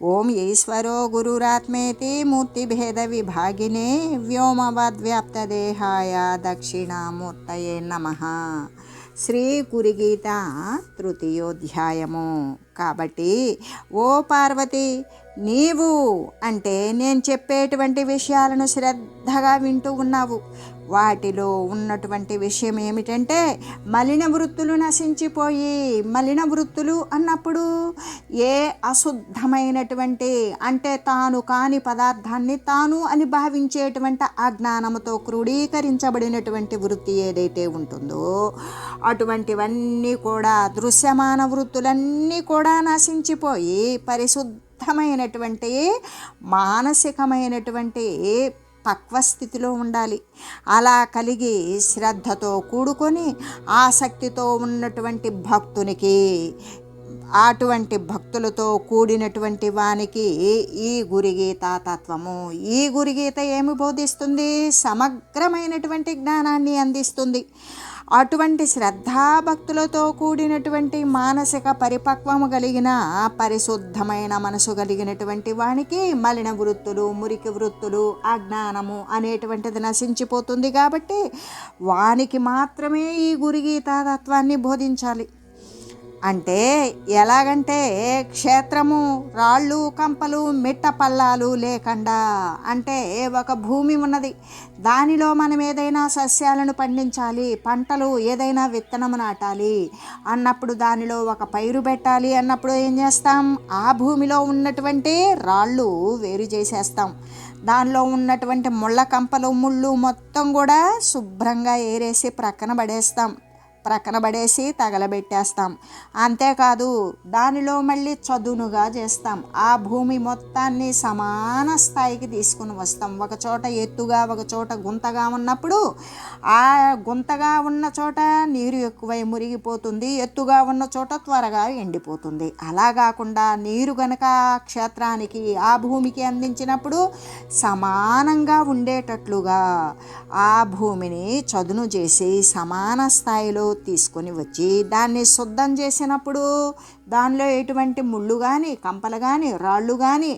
ఓం ఈశ్వరో గురురాత్మేతి మూర్తిభేదవిభాగినే వ్యోమవద్వ్యాప్తదేహాయ దక్షిణామూర్తయే నమ శ్రీ గురిగీత తృతీయోధ్యాయము కాబట్టి ఓ పార్వతి నీవు అంటే నేను చెప్పేటువంటి విషయాలను శ్రద్ధగా వింటూ ఉన్నావు. వాటిలో ఉన్నటువంటి విషయం ఏమిటంటే మలిన వృత్తులు నశించిపోయి మలిన వృత్తులు అన్నప్పుడు ఏ అశుద్ధమైనటువంటి అంటే తాను కాని పదార్థాన్ని తాను అని భావించేటువంటి ఆ క్రోడీకరించబడినటువంటి వృత్తి ఏదైతే ఉంటుందో అటువంటివన్నీ కూడా దృశ్యమాన వృత్తులన్నీ కూడా నశించిపోయి పరిశుద్ధ పరిశుద్ధమైనటువంటి మానసికమైనటువంటి పక్వస్థితిలో ఉండాలి. అలా కలిగి శ్రద్ధతో కూడుకొని ఆసక్తితో ఉన్నటువంటి భక్తునికి అటువంటి భక్తులతో కూడినటువంటి వానికి ఈ గురిగీత తత్వము ఈ గురిగీత ఏమి బోధిస్తుంది? సమగ్రమైనటువంటి జ్ఞానాన్ని అందిస్తుంది. అటువంటి శ్రద్ధాభక్తులతో కూడినటువంటి మానసిక పరిపక్వము కలిగిన పరిశుద్ధమైన మనసు కలిగినటువంటి వానికి మలిన వృత్తులు మురికి వృత్తులు అజ్ఞానము అనేటువంటిది నశించిపోతుంది కాబట్టి వానికి మాత్రమే ఈ గురిగీతాతత్వాన్ని బోధించాలి. అంటే ఎలాగంటే క్షేత్రము రాళ్ళు కంపలు మిట్ట పల్లాలు లేకుండా అంటే ఒక భూమి ఉన్నది. దానిలో మనం ఏదైనా సస్యాలను పండించాలి పంటలు ఏదైనా విత్తనము నాటాలి అన్నప్పుడు దానిలో ఒక పైరు పెట్టాలి అన్నప్పుడు ఏం చేస్తాం? ఆ భూమిలో ఉన్నటువంటి రాళ్ళు వేరు చేసేస్తాం. దానిలో ఉన్నటువంటి ముళ్ళ కంపలు ముళ్ళు మొత్తం కూడా శుభ్రంగా ఏరేసి ప్రక్కన పడేస్తాం. ప్రక్కన పడేసి తగలబెట్టేస్తాం. అంతేకాదు దానిలో మళ్ళీ చదునుగా చేస్తాం. ఆ భూమి మొత్తాన్ని సమాన స్థాయికి తీసుకుని వస్తాం. ఒక చోట ఎత్తుగా ఒక చోట గుంతగా ఉన్నప్పుడు ఆ గుంతగా ఉన్న చోట నీరు ఎక్కువై మురిగిపోతుంది. ఎత్తుగా ఉన్న చోట త్వరగా ఎండిపోతుంది. అలా కాకుండా నీరు గనక క్షేత్రానికి ఆ భూమికి అందించినప్పుడు సమానంగా ఉండేటట్లుగా ఆ భూమిని చదును చేసి సమాన స్థాయిలో తీసుకొని వచ్చి దాన్ని శుద్ధం చేసినప్పుడు దానిలో ఎటువంటి ముళ్ళు కానీ కంపలు కానీ రాళ్ళు కానీ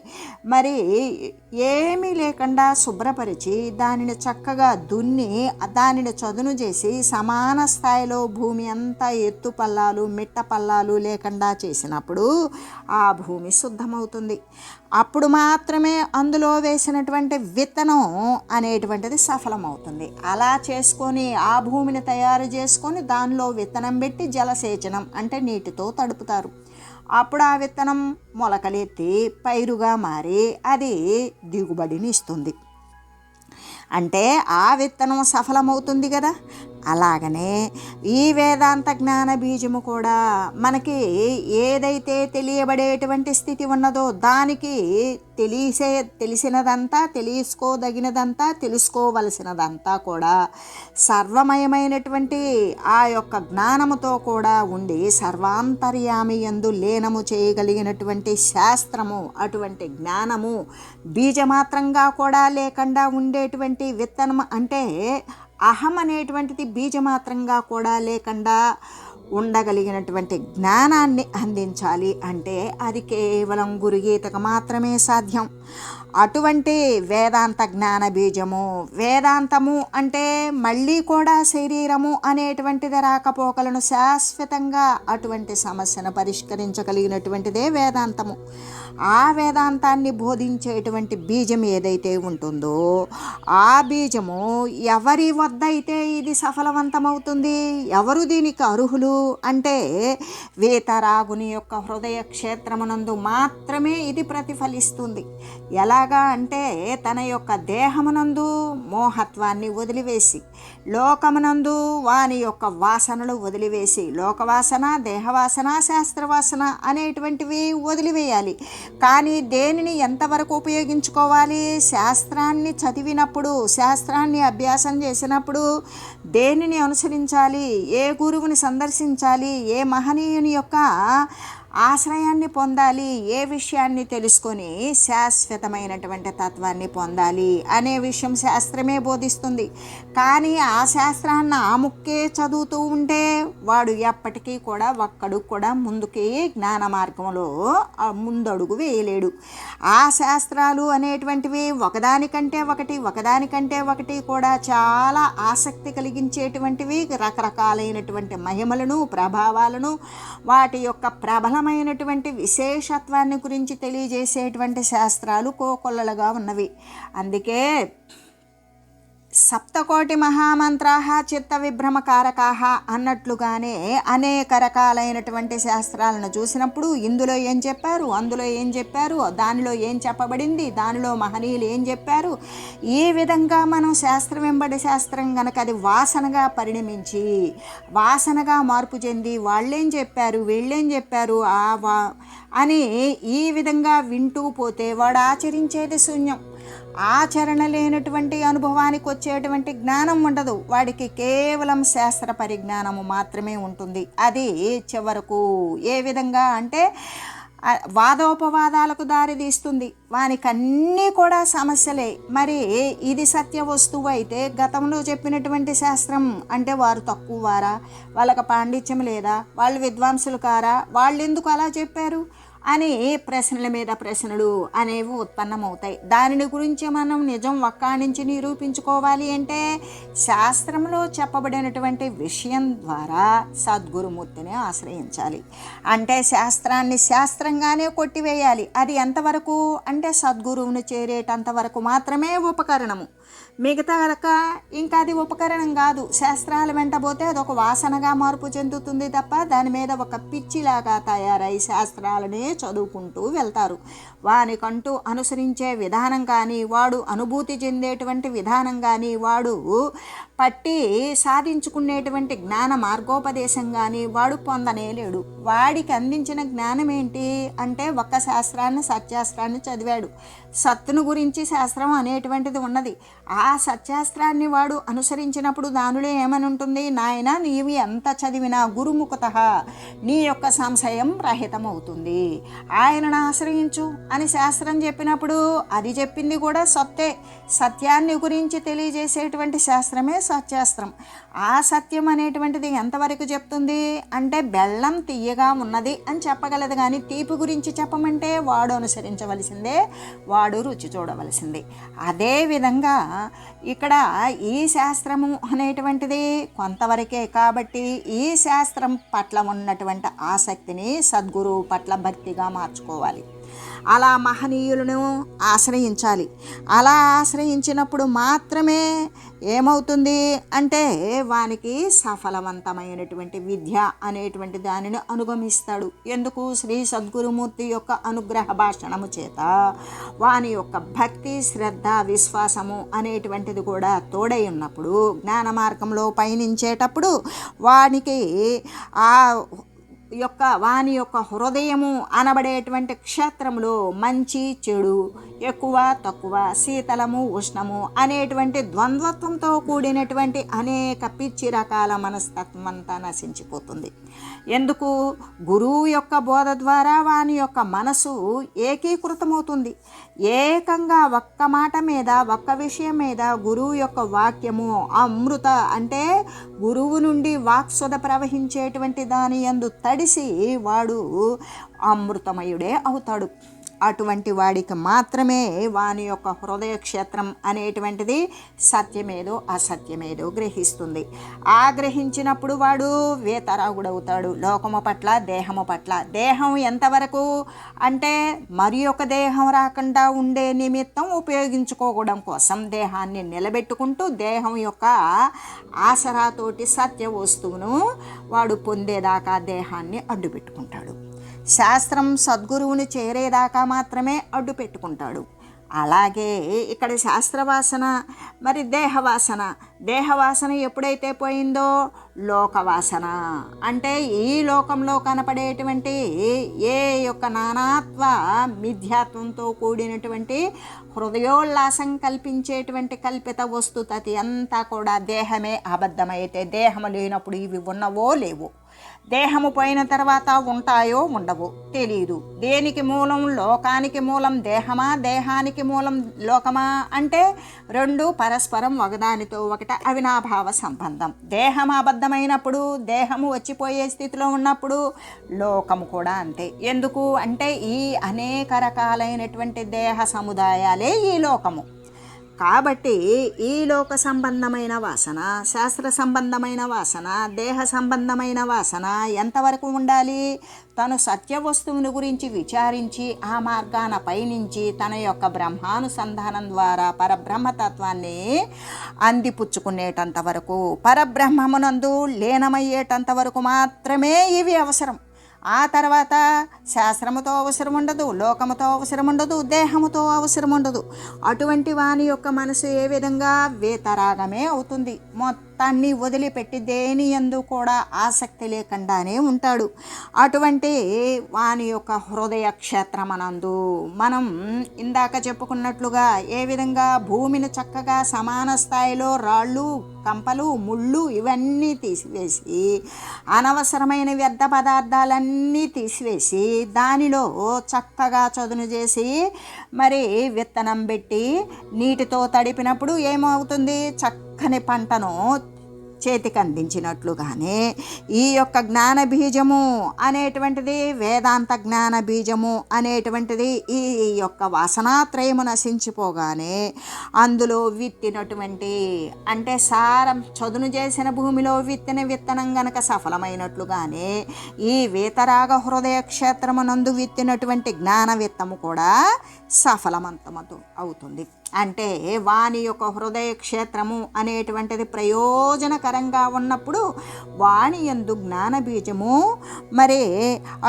మరి ఏమీ లేకుండా శుభ్రపరిచి దానిని చక్కగా దున్ని దానిని చదును చేసి సమాన స్థాయిలో భూమి అంతా ఎత్తు పల్లాలు మిట్ట పల్లాలు లేకుండా చేసినప్పుడు ఆ భూమి శుద్ధమవుతుంది. అప్పుడు మాత్రమే అందులో వేసినటువంటి విత్తనం అనేటువంటిది సఫలమవుతుంది. అలా చేసుకొని ఆ భూమిని తయారు చేసుకొని దానిలో విత్తనం పెట్టి జలసేచనం అంటే నీటితో తడుపుతారు. అప్పుడు ఆ విత్తనం మొలకలెత్తి పైరుగా మారి అది దిగుబడిని ఇస్తుంది అంటే ఆ విత్తనం సఫలమవుతుంది కదా. అలాగనే ఈ వేదాంత జ్ఞాన బీజము కూడా మనకి ఏదైతే తెలియబడేటువంటి స్థితి ఉన్నదో దానికి తెలిసే తెలిసినదంతా తెలుసుకోదగినదంతా తెలుసుకోవలసినదంతా కూడా సర్వమయమైనటువంటి ఆ యొక్క జ్ఞానముతో కూడా ఉండి సర్వాంతర్యామి ఎందు లీనము చేయగలిగినటువంటి శాస్త్రము అటువంటి జ్ఞానము బీజమాత్రంగా కూడా లేకుండా ఉండేటువంటి విత్తనం అంటే అహం అనేటువంటిది బీజమాత్రంగా కూడా లేకుండా ఉండగలిగినటువంటి జ్ఞానాన్ని అందించాలి అంటే అది కేవలం గురుగీతకు మాత్రమే సాధ్యం. అటువంటి వేదాంత జ్ఞాన బీజము వేదాంతము అంటే మళ్ళీ కూడా శరీరము అనేటువంటిది రాకపోకలను శాశ్వతంగా అటువంటి సమస్యను పరిష్కరించగలిగినటువంటిదే వేదాంతము. ఆ వేదాంతాన్ని బోధించేటువంటి బీజం ఏదైతే ఉంటుందో ఆ బీజము ఎవరి వద్ద అయితే ఇది సఫలవంతమవుతుంది ఎవరు దీనికి అర్హులు అంటే వేతరాగుని యొక్క హృదయ క్షేత్రమునందు మాత్రమే ఇది ప్రతిఫలిస్తుంది. ఎలా ఎలాగా అంటే తన యొక్క దేహమునందు మోహత్వాన్ని వదిలివేసి లోకమునందు వాని యొక్క వాసనలు వదిలివేసి లోకవాసన దేహవాసన శాస్త్రవాసన అనేటువంటివి వదిలివేయాలి. కానీ దేనిని ఎంతవరకు ఉపయోగించుకోవాలి? శాస్త్రాన్ని చదివినప్పుడు శాస్త్రాన్ని అభ్యాసం చేసినప్పుడు దేనిని అనుసరించాలి? ఏ గురువుని సందర్శించాలి? ఏ మహనీయుని యొక్క ఆశ్రయాన్ని పొందాలి ఏ విషయాన్ని తెలుసుకొని శాశ్వతమైనటువంటి తత్వాన్ని పొందాలి అనే విషయం శాస్త్రమే బోధిస్తుంది. కానీ ఆ శాస్త్రాన్ని ఆముక్కే చదువుతూ ఉంటే వాడు ఎప్పటికీ కూడా ఒక్కడు కూడా ముందుకి జ్ఞాన మార్గంలో ముందడుగు వేయలేడు. ఆ శాస్త్రాలు అనేటువంటివి ఒకదానికంటే ఒకటి ఒకదానికంటే ఒకటి కూడా చాలా ఆసక్తి కలిగించేటువంటివి రకరకాలైనటువంటి మహిమలను ప్రభావాలను వాటి యొక్క ప్రబలం ప్రబలమైనటువంటి విశేషత్వాన్ని గురించి తెలియజేసేటువంటి శాస్త్రాలు కోకొల్లలుగా ఉన్నవి. అందుకే సప్తకోటి మహామంత్రా చిత్త విభ్రమకారకాహ అన్నట్లుగానే అనేక రకాలైనటువంటి శాస్త్రాలను చూసినప్పుడు ఇందులో ఏం చెప్పారు? అందులో ఏం చెప్పారు? దానిలో ఏం చెప్పబడింది? దానిలో మహనీయులు ఏం చెప్పారు? ఈ విధంగా మనం శాస్త్రం వెంబడి శాస్త్రం కనుక అది వాసనగా పరిణమించి వాసనగా మార్పు చెంది వాళ్ళేం చెప్పారు? వీళ్ళేం చెప్పారు? ఆ వా అని ఈ విధంగా వింటూ పోతే వాడు ఆచరించేది శూన్యం. ఆచరణ లేనటువంటి అనుభవానికి వచ్చేటువంటి జ్ఞానం ఉండదు. వాడికి కేవలం శాస్త్ర పరిజ్ఞానము మాత్రమే ఉంటుంది. అది చివరకు ఏ విధంగా అంటే వాదోపవాదాలకు దారితీస్తుంది వానికి అన్నీ కూడా సమస్యలే. మరి ఇది సత్య వస్తువు అయితే గతంలో చెప్పినటువంటి శాస్త్రం అంటే వారు తక్కువ వారా వాళ్ళకి పాండిత్యం లేదా? వాళ్ళు విద్వాంసులు కారా? వాళ్ళు ఎందుకు అలా చెప్పారు? అని ప్రశ్నల మీద ప్రశ్నలు అనేవి ఉత్పన్నమవుతాయి. దానిని గురించి మనం నిజం ఒక్క నుంచి నిరూపించుకోవాలి అంటే శాస్త్రంలో చెప్పబడినటువంటి విషయం ద్వారా సద్గురుమూర్తిని ఆశ్రయించాలి. అంటే శాస్త్రాన్ని శాస్త్రంగానే కొట్టివేయాలి. అది ఎంతవరకు? అంటే సద్గురువును చేరేటంత వరకు మాత్రమే ఉపకరణము. మిగతా కనుక ఇంకా అది ఉపకరణం కాదు. శాస్త్రాలు వెంటబోతే అదొక వాసనగా మార్పు చెందుతుంది తప్ప దాని మీద ఒక పిచ్చిలాగా తయారై శాస్త్రాలనే చదువుకుంటూ వెళ్తారు. వానికంటూ అనుసరించే విధానం కానీ వాడు అనుభూతి చెందేటువంటి విధానం కానీ వాడు పట్టి సాధించుకునేటువంటి జ్ఞాన మార్గోపదేశం కానీ వాడు పొందనేలేడు వాడికి అందించిన జ్ఞానం ఏంటి అంటే ఒక్క శాస్త్రాన్ని సత్యాస్త్రాన్ని చదివాడు. సత్తును గురించి శాస్త్రం అనేటువంటిది ఉన్నది. ఆ సత్యాస్త్రాన్ని వాడు అనుసరించినప్పుడు దానిలో ఏమని ఉంటుంది నాయన నీవి ఎంత చదివినా గురుముఖత నీ యొక్క సంశయం రహితమవుతుంది. ఆయనను ఆశ్రయించు అని శాస్త్రం చెప్పినప్పుడు అది చెప్పింది కూడా సత్తే. సత్యాన్ని గురించి తెలియజేసేటువంటి శాస్త్రమే సత్యాస్త్రం. ఆ సత్యం అనేటువంటిది ఎంతవరకు చెప్తుంది? అంటే బెల్లం తీయగా ఉన్నది అని చెప్పగలదు కానీ తీపి గురించి చెప్పమంటే వాడు అనుసరించవలసిందే వాడు రుచి చూడవలసింది. అదే విధంగా ఇక్కడ ఈ శాస్త్రము అనేటువంటిది కొంతవరకే కాబట్టి ఈ శాస్త్రం పట్ల ఉన్నటువంటి ఆసక్తిని సద్గురువు పట్ల భక్తిగా మార్చుకోవాలి. అలా మహనీయులను ఆశ్రయించాలి. అలా ఆశ్రయించినప్పుడు మాత్రమే ఏమవుతుంది అంటే వానికి సఫలవంతమైనటువంటి విద్య అనేటువంటి దానిని అనుగమిస్తాడు. ఎందుకు? శ్రీ సద్గురుమూర్తి యొక్క అనుగ్రహ భాషణము చేత. వాని యొక్క భక్తి శ్రద్ధ విశ్వాసము అనేటువంటిది కూడా తోడై ఉన్నప్పుడు జ్ఞాన మార్గంలో పయనించేటప్పుడు వానికి ఆ యొక్క వాని యొక్క హృదయము అనబడేటువంటి క్షేత్రంలో మంచి చెడు ఎక్కువ తక్కువ శీతలము ఉష్ణము అనేటువంటి ద్వంద్వత్వంతో కూడినటువంటి అనేక పిచ్చి రకాల మనస్తత్వం అంతా నశించిపోతుంది. ఎందుకు? గురువు యొక్క బోధ ద్వారా వాని యొక్క మనసు ఏకీకృతమవుతుంది. ఏకంగా ఒక్క మాట మీద ఒక్క విషయం మీద గురువు యొక్క వాక్యము అమృత అంటే గురువు నుండి వాక్సుధ ప్రవహించేటువంటి దాని యందు తడిసి వాడు అమృతమయుడే అవుతాడు. అటువంటి వాడికి మాత్రమే వాని యొక్క హృదయ క్షేత్రం అనేటువంటిది సత్యమేదో అసత్యమేదో గ్రహిస్తుంది. ఆ గ్రహించినప్పుడు వాడు వేతరాగుడవుతాడు. లోకము పట్ల దేహము పట్ల. దేహం ఎంతవరకు అంటే మరి ఒక దేహం రాకుండా ఉండే నిమిత్తం ఉపయోగించుకోవడం కోసం దేహాన్ని నిలబెట్టుకుంటూ దేహం యొక్క ఆసరాతోటి సత్య వస్తువును వాడు పొందేదాకా దేహాన్ని అడ్డు పెట్టుకుంటాడు శాస్త్రం సద్గురువుని చేరేదాకా మాత్రమే అడ్డు పెట్టుకుంటాడు. అలాగే ఇక్కడ శాస్త్రవాసన మరి దేహవాసన. దేహవాసన ఎప్పుడైతే పోయిందో? లోకవాసన. అంటే ఈ లోకంలో కనపడేటువంటి ఏ యొక్క నానాత్వ మిథ్యాత్వంతో కూడినటువంటి హృదయోల్లాసం కల్పించేటువంటి కల్పిత వస్తుతతి అంతా కూడా దేహమే అబద్ధమైతే దేహము లేనప్పుడు ఇవి ఉన్నవో లేవో. దేహము పోయిన తర్వాత ఉంటాయో ఉండవు. తెలియదు దేనికి మూలం లోకానికి మూలం దేహమా దేహానికి మూలం లోకమా అంటే రెండు పరస్పరం ఒకదానితో ఒకటి అవినాభావ సంబంధం. దేహం అబద్ధమైనప్పుడు దేహము వచ్చిపోయే స్థితిలో ఉన్నప్పుడు లోకము కూడా అంతే. ఎందుకు? అంటే ఈ అనేక రకాలైనటువంటి దేహ సముదాయాలే ఈ లోకము. కాబట్టి ఈ లోక సంబంధమైన వాసన శాస్త్ర సంబంధమైన వాసన దేహ సంబంధమైన వాసన ఎంతవరకు ఉండాలి? తను సత్య వస్తువుని గురించి విచారించి ఆ మార్గాన పయనించి తన యొక్క బ్రహ్మానుసంధానం ద్వారా పరబ్రహ్మతత్వాన్ని అందిపుచ్చుకునేటంత వరకు పరబ్రహ్మమునందు లీనమయ్యేటంత వరకు మాత్రమే ఇవి అవసరం. ఆ తర్వాత శాస్త్రముతో అవసరం ఉండదు లోకముతో అవసరం ఉండదు దేహముతో అవసరం ఉండదు అటువంటి వాని యొక్క మనసు ఏ విధంగా వేతరాగమే అవుతుంది? మొత్తాన్ని వదిలిపెట్టి దేని ఎందు కూడా ఆసక్తి లేకుండానే ఉంటాడు. అటువంటి వాని యొక్క హృదయ క్షేత్రమనందు మనం ఇందాక చెప్పుకున్నట్లుగా ఏ విధంగా భూమిని చక్కగా సమాన స్థాయిలో రాళ్ళు కంపలు ముళ్ళు ఇవన్నీ తీసివేసి అనవసరమైన వ్యర్థ పదార్థాలన్నీ తీసివేసి దానిలో చక్కగా చదును చేసి మరి విత్తనం పెట్టి నీటితో తడిపినప్పుడు ఏమవుతుంది? చక్కని పంటను చేతికి అందించినట్లుగానే ఈ యొక్క జ్ఞాన బీజము అనేటువంటిది వేదాంత జ్ఞాన బీజము అనేటువంటిది ఈ యొక్క వాసనాత్రయము నశించిపోగానే అందులో విత్తినటువంటి అంటే సారం చదును చేసిన భూమిలో విత్తిన విత్తనం గనక సఫలమైనట్లుగానే ఈ వీతరాగ హృదయ క్షేత్రమునందు విత్తినటువంటి జ్ఞాన విత్తము కూడా సఫలమంతమతు అవుతుంది. అంటే వాని యొక్క హృదయ క్షేత్రము అనేటువంటిది ప్రయోజనకరంగా ఉన్నప్పుడు వాణి ఎందు జ్ఞాన బీజము మరి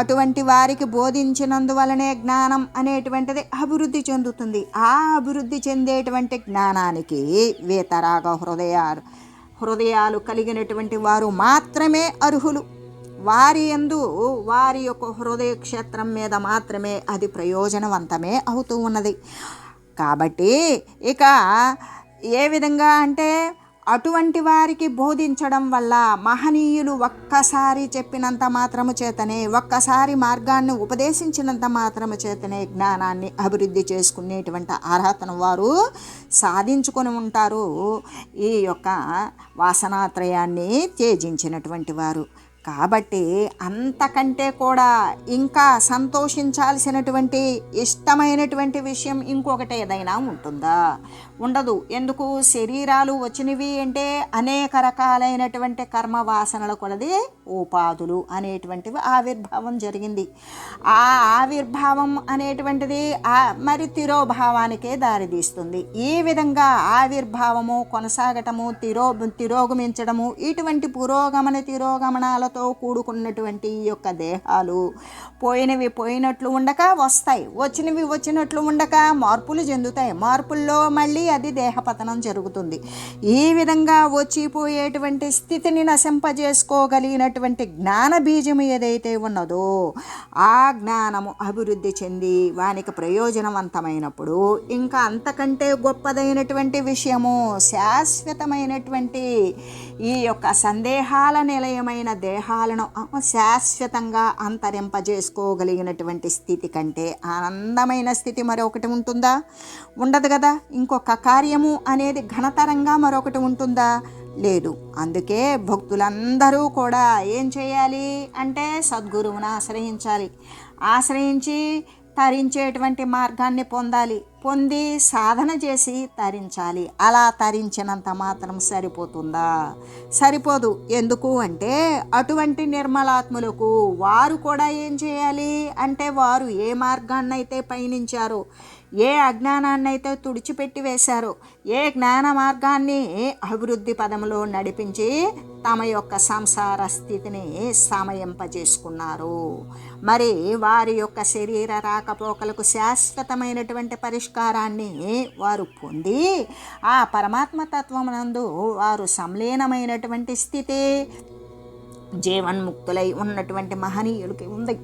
అటువంటి వారికి బోధించినందువలనే జ్ఞానం అనేటువంటిది అభివృద్ధి చెందుతుంది. ఆ అభివృద్ధి చెందేటువంటి జ్ఞానానికి వేతరాగ హృదయాలు హృదయాలు కలిగినటువంటి వారు మాత్రమే అర్హులు. వారి ఎందు వారి యొక్క హృదయ క్షేత్రం మీద మాత్రమే అది ప్రయోజనవంతమే అవుతూ ఉన్నది. కాబట్టి ఇక ఏ విధంగా అంటే అటువంటి వారికి బోధించడం వల్ల మహనీయులు ఒక్కసారి చెప్పినంత మాత్రము చేతనే ఒక్కసారి మార్గాన్ని ఉపదేశించినంత మాత్రము చేతనే జ్ఞానాన్ని అభివృద్ధి చేసుకునేటువంటి అర్హతను వారు సాధించుకొని ఉంటారు. ఈ యొక్క వాసనాత్రయాన్ని త్యజించినటువంటి వారు. కాబట్టి అంతకంటే కూడా ఇంకా సంతోషించాల్సినటువంటి ఇష్టమైనటువంటి విషయం ఇంకొకటి ఏదైనా ఉంటుందా? ఉండదు. ఎందుకు? శరీరాలు వచ్చినవి అంటే అనేక రకాలైనటువంటి కర్మ వాసనల కొలది ఉపాధులు అనేటువంటివి ఆవిర్భావం జరిగింది. ఆ ఆవిర్భావం అనేటువంటిది మరి తిరోభావానికే దారితీస్తుంది. ఈ విధంగా ఆవిర్భావము కొనసాగటము తిరో తిరోగమించడము ఇటువంటి పురోగమన తిరోగమనాలతో కూడుకున్నటువంటి ఈ యొక్క దేహాలు పోయినవి పోయినట్లు ఉండక వస్తాయి. వచ్చినవి వచ్చినట్లు ఉండక మార్పులు చెందుతాయి. మార్పుల్లో మళ్ళీ అది దేహపతనం జరుగుతుంది. ఈ విధంగా వచ్చిపోయేటువంటి స్థితిని నశింపజేసుకోగలిగినటువంటి జ్ఞాన బీజం ఏదైతే ఉన్నదో ఆ జ్ఞానము అభివృద్ధి చెంది వానికి ప్రయోజనవంతమైనప్పుడు ఇంకా అంతకంటే గొప్పదైనటువంటి విషయము శాశ్వతమైనటువంటి ఈ యొక్క సందేహాల నిలయమైన దేహాలను శాశ్వతంగా అంతరింపజేసుకోగలిగినటువంటి స్థితి కంటే ఆనందమైన స్థితి మరొకటి ఉంటుందా? ఉండదు కదా. ఇంకొక కార్యము అనేది ఘనతరంగా మరొకటి ఉంటుందా? లేదు. అందుకే భక్తులందరూ కూడా ఏం చేయాలి అంటే సద్గురువును ఆశ్రయించాలి. ఆశ్రయించి తరించేటువంటి మార్గాన్ని పొందాలి. పొంది సాధన చేసి తరించాలి. అలా తరించినంత మాత్రం సరిపోతుందా? సరిపోదు. ఎందుకు అంటే అటువంటి నిర్మలాత్ములకు వారు కూడా ఏం చేయాలి అంటే వారు ఏ మార్గాన్నైతే పయనించారో ఏ అజ్ఞానాన్నైతే తుడిచిపెట్టి వేశారో ఏ జ్ఞాన మార్గాన్ని అభివృద్ధి పదంలో నడిపించి తమ యొక్క సంసార స్థితిని సమయింపజేసుకున్నారు. మరి వారి యొక్క శరీర రాకపోకలకు శాశ్వతమైనటువంటి పరిష్కారాన్ని వారు పొంది ఆ పరమాత్మ తత్వమునందు వారు సంలీనమైనటువంటి స్థితి జీవన్ముక్తులై ఉన్నటువంటి మహనీయులకి ఉంది.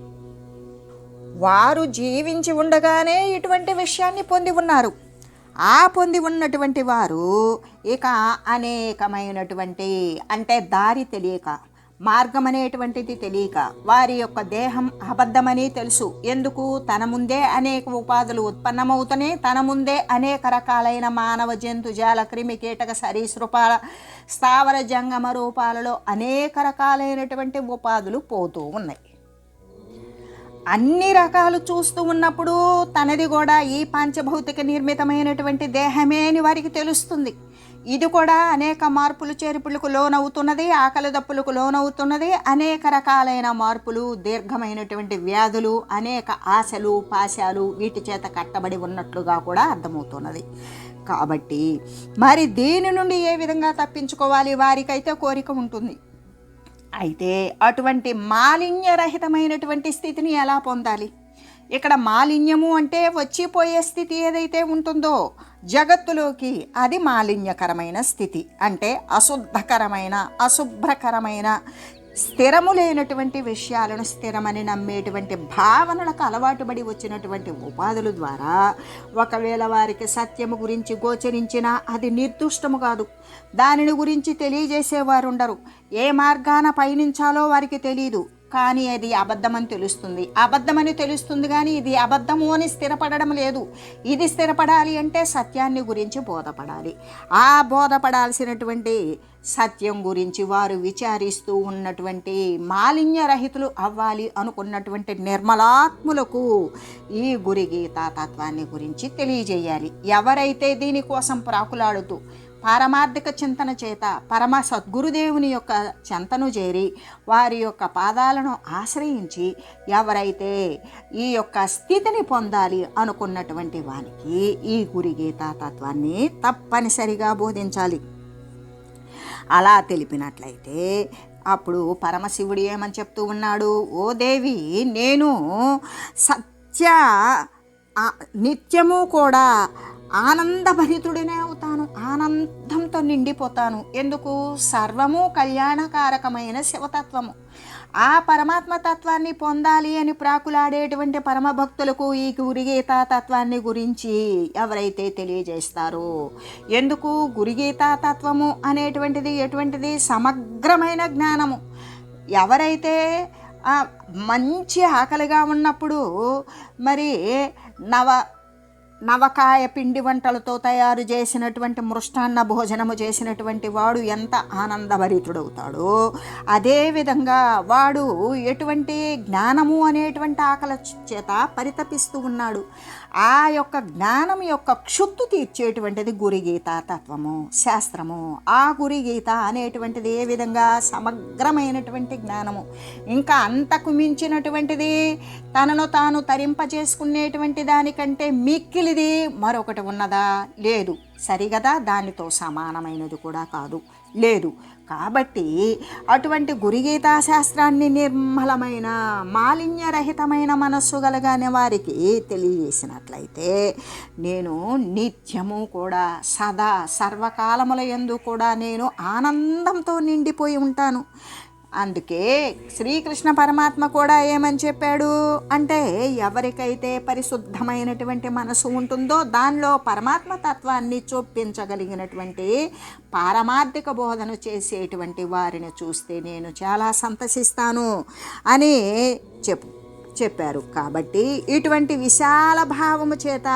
వారు జీవించి ఉండగానే ఇటువంటి విషయాన్ని పొంది ఉన్నారు. ఆ పొంది ఉన్నటువంటి వారు ఇక అనేకమైనటువంటి అంటే దారి తెలియక మార్గం అనేటువంటిది తెలియక వారి యొక్క దేహం అబద్ధమని తెలుసు. ఎందుకు? తన ముందే అనేక ఉపాధులు ఉత్పన్నమవుతూనే తన ముందే అనేక రకాలైన మానవ జంతుజాల క్రిమి కీటక సరీసృపాల స్థావర జంగమ రూపాలలో అనేక రకాలైనటువంటి ఉపాధులు పోతూ ఉన్నాయి. అన్ని రకాలు చూస్తూ ఉన్నప్పుడు తనది కూడా ఈ పంచభౌతిక నిర్మితమైనటువంటి దేహమే అని వారికి తెలుస్తుంది. ఇది కూడా అనేక మార్పులు చేర్పులకు లోనవుతున్నది ఆకలి దప్పులకు లోనవుతున్నది అనేక రకాలైన మార్పులు దీర్ఘమైనటువంటి వ్యాధులు అనేక ఆశలు పాశాలు వీటి చేత కట్టబడి ఉన్నట్లుగా కూడా అర్థమవుతున్నది. కాబట్టి మరి దీని నుండి ఏ విధంగా తప్పించుకోవాలి వారికైతే కోరిక ఉంటుంది. అయితే అటువంటి మాలిన్యరహితమైనటువంటి స్థితిని ఎలా పొందాలి? ఇక్కడ మాలిన్యము అంటే వచ్చిపోయే స్థితి ఏదైతే ఉంటుందో జగత్తులోకి అది మాలిన్యకరమైన స్థితి. అంటే అశుద్ధకరమైన అశుభ్రకరమైన స్థిరము లేనటువంటి విషయాలను స్థిరమని నమ్మేటువంటి భావనలకు అలవాటుబడి వచ్చినటువంటి ఉపాధుల ద్వారా ఒకవేళ వారికి సత్యము గురించి గోచరించినా అది నిర్దుష్టము కాదు. దానిని గురించి తెలియజేసేవారు ఉండరు ఏ మార్గాన పయనించాలో వారికి తెలియదు కానీ అది అబద్ధమని తెలుస్తుంది. అబద్ధమని తెలుస్తుంది కానీ ఇది అబద్ధము అని స్థిరపడడం లేదు. ఇది స్థిరపడాలి అంటే సత్యాన్ని గురించి బోధపడాలి. ఆ బోధపడాల్సినటువంటి సత్యం గురించి వారు విచారిస్తూ ఉన్నటువంటి మాలిన్యరహితులు అవ్వాలి అనుకున్నటువంటి నిర్మలాత్ములకు ఈ గురి గీతా తత్వాన్ని గురించి తెలియజేయాలి. ఎవరైతే దీనికోసం ప్రాకులాడుతూ పారమార్థిక చింతన చేత పరమ సద్గురుదేవుని యొక్క చెంతను చేరి వారి యొక్క పాదాలను ఆశ్రయించి ఎవరైతే ఈ యొక్క స్థితిని పొందాలి అనుకున్నటువంటి వానికి ఈ గురి తత్వాన్ని తప్పనిసరిగా బోధించాలి. అలా తెలిపినట్లయితే అప్పుడు పరమశివుడు ఏమని చెప్తూ ఉన్నాడు? ఓ దేవి నేను సత్య నిత్యము కూడా ఆనందభరితుడినే అవుతాను ఆనందంతో నిండిపోతాను. ఎందుకు? సర్వము కళ్యాణకారకమైన శివతత్వము. ఆ పరమాత్మ తత్వాన్ని పొందాలి అని ప్రాకులాడేటువంటి పరమ భక్తులకు ఈ గురిగీతా తత్వాన్ని గురించి ఎవరైతే తెలియజేస్తారో. ఎందుకు? గురిగీతా తత్వము అనేటువంటిది ఎటువంటిది? సమగ్రమైన జ్ఞానము. ఎవరైతే మంచి ఆకలిగా ఉన్నప్పుడు మరి నవ నవకాయ పిండి వంటలతో తయారు చేసినటువంటి మృష్టాన్న భోజనము చేసినటువంటి వాడు ఎంత ఆనందభరితుడవుతాడో. అదేవిధంగా వాడు ఎటువంటి జ్ఞానము అనేటువంటి ఆకల చేత పరితపిస్తూ ఉన్నాడు. ఆ యొక్క జ్ఞానం యొక్క క్షుత్తు తీర్చేటువంటిది గురిగీత తత్వము శాస్త్రము. ఆ గురిగీత అనేటువంటిది ఏ విధంగా సమగ్రమైనటువంటి జ్ఞానము? ఇంకా అంతకు మించినటువంటిది తనను తాను తరింపజేసుకునేటువంటి దానికంటే మిక్కిలిది మరొకటి ఉన్నదా? లేదు. సరిగదా? దానితో సమానమైనది కూడా కాదు. లేదు. కాబట్టి అటువంటి గురిగీతా శాస్త్రాన్ని నిర్మలమైన మాలిన్యరహితమైన మనస్సు గలగానే వారికి తెలియజేసినట్లయితే నేను నిత్యము కూడా సదా సర్వకాలముల యందు కూడా నేను ఆనందంతో నిండిపోయి ఉంటాను. అందుకే శ్రీకృష్ణ పరమాత్మ కూడా ఏమని చెప్పాడు? అంటే ఎవరికైతే పరిశుద్ధమైనటువంటి మనసు ఉంటుందో దానిలో పరమాత్మ తత్వాన్ని చూపించగలిగినటువంటి పారమార్థిక బోధన చేసేటువంటి వారిని చూస్తే నేను చాలా సంతసిస్తాను అని చెప్పు చెప్పారు. కాబట్టి ఇటువంటి విశాల భావము చేత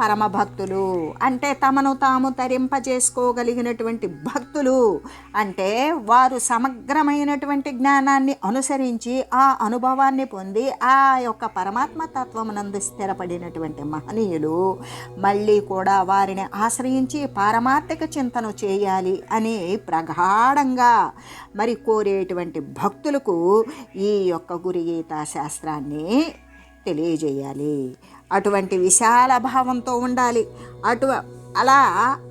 పరమ భక్తులు అంటే తమను తాము తరింపజేసుకోగలిగినటువంటి భక్తులు. అంటే వారు సమగ్రమైనటువంటి జ్ఞానాన్ని అనుసరించి ఆ అనుభవాన్ని పొంది ఆ యొక్క పరమాత్మ తత్వమునందు స్థిరపడినటువంటి మహనీయులు మళ్ళీ కూడా వారిని ఆశ్రయించి పారమార్థిక చింతన చేయాలి అని ప్రగాఢంగా మరి కోరేటువంటి భక్తులకు ఈ యొక్క గురుగీతా శాస్త్రాన్ని తెలియజేయాలి. అటువంటి విశాల భావంతో ఉండాలి. అటు అలా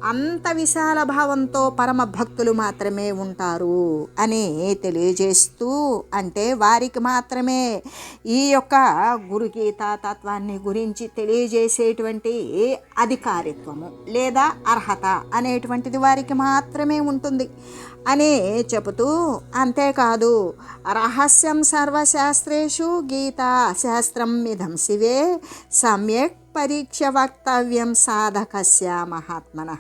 అంత విశాల భావంతో పరమ భక్తులు మాత్రమే ఉంటారు అని తెలియజేస్తూ అంటే వారికి మాత్రమే ఈ యొక్క గురుగీత తత్వాన్ని గురించి తెలియజేసేటువంటి అధికారిత్వము లేదా అర్హత అనేటువంటిది వారికి మాత్రమే ఉంటుంది. అని చెబుతూ అంతేకాదు రహస్యం సర్వశాస్త్రేషు గీతా శాస్త్రం ఇదం శివే సమ్యక్ పరీక్ష వక్తవ్యం సాధకస్య మహాత్మన.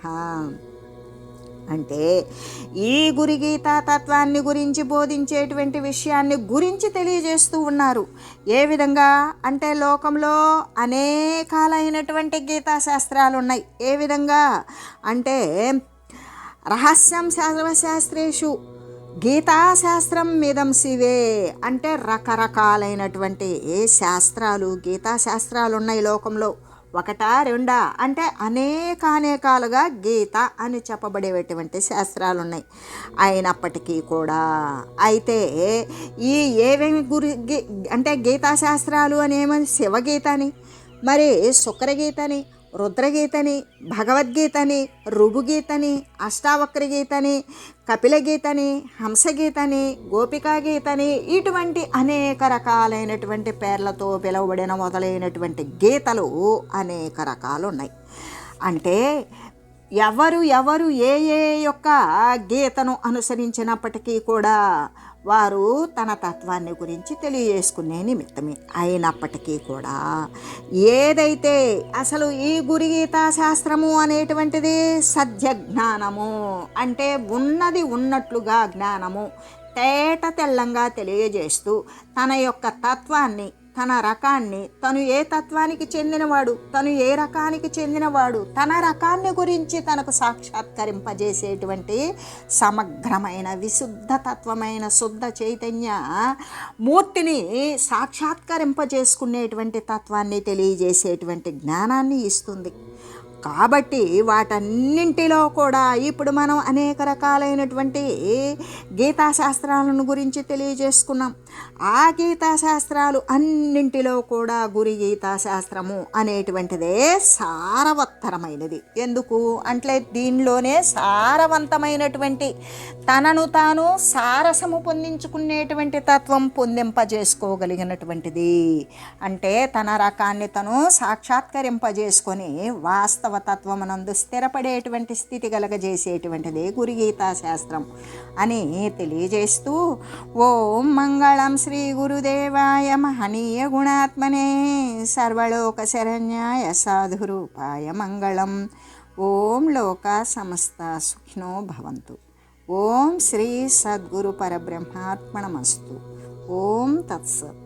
అంటే ఈ గురి గీతా తత్వాన్ని గురించి బోధించేటువంటి విషయాన్ని గురించి తెలియజేస్తూ ఉన్నారు. ఏ విధంగా? అంటే లోకంలో అనేకాలైనటువంటి గీతా శాస్త్రాలు ఉన్నాయి ఏ విధంగా? అంటే రహస్యం సర్వశాస్త్రేషు గీతాశాస్త్రం మిదం శివే అంటే రకరకాలైనటువంటి ఏ శాస్త్రాలు గీతాశాస్త్రాలు ఉన్నాయి లోకంలో? ఒకటా రెండా? అంటే అనేక అనేకాలుగా గీత అని చెప్పబడేటువంటి శాస్త్రాలు ఉన్నాయి అయినప్పటికీ కూడా అయితే ఈ ఏమేమి గురి అంటే గీతాశాస్త్రాలు అనేమని శివగీతని మరి శుక్రగీతని రుద్రగీతని భగవద్గీతని రుభుగీతని అష్టావక్ర గీతని కపిల గీతని హంసగీతని గోపికా గీతని ఇటువంటి అనేక రకాలైనటువంటి పేర్లతో పిలువబడిన మొదలైనటువంటి గీతలు అనేక రకాలు ఉన్నాయి అంటే ఎవరు ఎవరు ఏ ఏ యొక్క గీతను అనుసరించినప్పటికీ కూడా వారు తన తత్వాన్ని గురించి తెలియజేసుకునే నిమిత్తమే. అయినప్పటికీ కూడా ఏదైతే అసలు ఈ గురుగీతా శాస్త్రము అనేటువంటిది సత్య జ్ఞానము అంటే ఉన్నది ఉన్నట్లుగా జ్ఞానము తేట తెల్లంగా తెలియజేస్తూ తన యొక్క తత్వాన్ని తన రకాన్ని తను ఏ తత్వానికి చెందినవాడు తను ఏ రకానికి చెందినవాడు తన రకాన్ని గురించి తనకు సాక్షాత్కరింపజేసేటువంటి సమగ్రమైన విశుద్ధ తత్వమైన శుద్ధ చైతన్య మూర్తిని సాక్షాత్కరింపజేసుకునేటువంటి తత్వాన్ని తెలియజేసేటువంటి జ్ఞానాన్ని ఇస్తుంది. కాబట్టి వాటన్నింటిలో కూడా ఇప్పుడు మనం అనేక రకాలైనటువంటి గీతాశాస్త్రాలను గురించి తెలియజేసుకున్నాం. ఆ గీతాశాస్త్రాలు అన్నింటిలో కూడా గురి గీతాశాస్త్రము అనేటువంటిదే సారవత్తరమైనది. ఎందుకు? అంటే దీనిలోనే సారవంతమైనటువంటి తనను తాను సారసము పొందించుకునేటువంటి తత్వం పొందింపజేసుకోగలిగినటువంటిది. అంటే తన రకాన్ని తను సాక్షాత్కరింపజేసుకొని వాస్తవ తత్వమునందు స్థిరపడేటువంటి స్థితి కలగజేసేటువంటిదే గురుగీతా శాస్త్రం అని తెలియజేస్తూ ఓం మంగళం శ్రీ గురుదేవాయ మహనీయ గుణాత్మనే సర్వలోక శరణ్యాయ సాధురూపాయ మంగళం. ఓం లోక సమస్త సుఖినో భవంతు. ఓం శ్రీ సద్గురు పరబ్రహ్మాత్మణమస్తు ఓం తత్సత్.